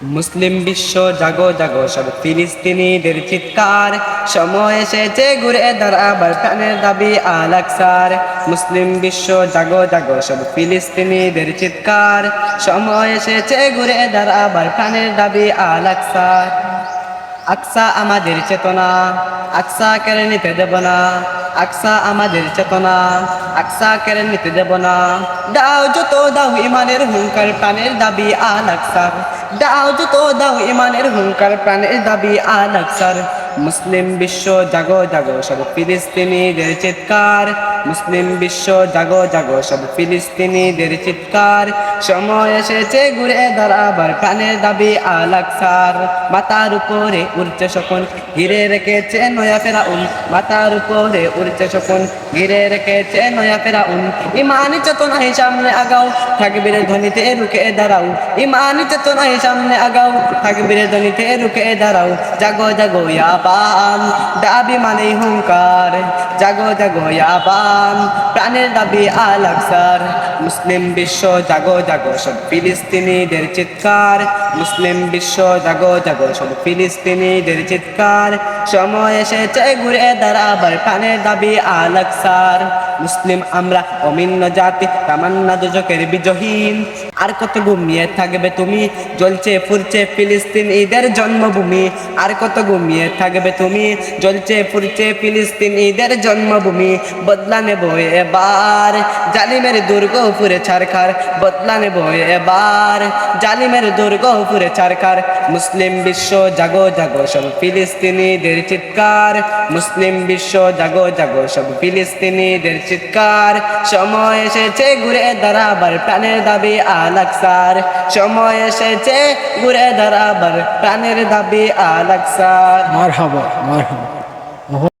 মুসলিম বিশ্ব জাগো জাগো, সব ফিলিস্তিনিদের চিৎকার। সময় এসেছে ঘুরে দাঁড়াবার প্রাণের দাবি আল আকসার মুসলিম বিশ্ব জাগো জাগো, সব ফিলিস্তিনিদের চিৎকার। সময় এসেছে ঘুরে দাঁড়াবার প্রাণের দাবি আল আকসার আকসা আমাদের চেতনা, আকসা কেড়ে নিতে দেব না, আকসা আমাদের চেতনা, আকসা কেড়ে নিতে দেব না। দাও যত, দাও ইমানের হুঙ্কার, প্রাণের দাবি আল আকসার। দাও যত, দাও ইমানের হুঙ্কার, প্রাণের দাবি আল আকসার। মুসলিম বিশ্ব জাগো জাগো, সব ফিলিস্তিনিদের চিৎকার। মুসলিম বিশ্ব জাগো জাগো, সব ফিলিস্তিনিদের চিৎকার। সময় এসেছে ঘুরে দাঁড়াবার, প্রাণের দাবি আল আকসার। মাতার উপরে উড়ছে শকুন, ঘিরে রেখেছে নয়া ফেরাউন। মাতার উপরে উড়ছে শকুন, ঘিরে রেখেছে নয়া ফেরাউন। ইমানি চেতনায় সামনে আগাও, থাকবির ধ্বনিতে রুকে দাঁড়াও। ইমানি চেতনায় সামনে আগাও, থাকবির ধ্বনিতে রুকে দাঁড়াও। জাগো জাগো ইয়াবান দাবি মানে হুঙ্কার। জাগো জাগো আবান প্রাণের দাবি আল আকসার। মুসলিম বিশ্ব, জাগো জাগো, সব ফিলিস্তিনিদের চিৎকার। মুসলিম বিশ্ব, জাগো জাগো, সব ফিলিস্তিনিদের চিৎকার। সময় এসেছে, ঘুরে দাঁড়াবার প্রাণের দাবি আল আকসার। মুসলিম আমরা অমিন্য জাতি, তামান্না দুজকের বিজহীন। আর কত ঘুমিয়ে থাকবে তুমি? জ্বলছে ফুরছে ফিলিস্তিন ঈদের জন্মভূমি। আর কত ঘুমিয়ে থাকবে তুমি? জ্বলছে ফুরছে ফিলিস্তিন ঈদের জন্মভূমি। বদলা নেব এবার। জালিমের দুর্গ পুরে ছারখার বদলা নেব এবার। জালিমের দুর্গ পুরে ছারখার মুসলিম বিশ্ব জাগো জাগো সব ফিলিস্তিনিদের চিৎকার। মুসলিম বিশ্ব জাগো জাগো সব ফিলিস্তিনিদের চিৎকার। সময় এসেছে ঘুরে দাঁড়াবার, প্রাণের দাবি আলাকসার সময় এসেছে ঘুরে দাঁড়াবার, প্রাণের দাবি আল আকসার মারহাবা মারহাবা।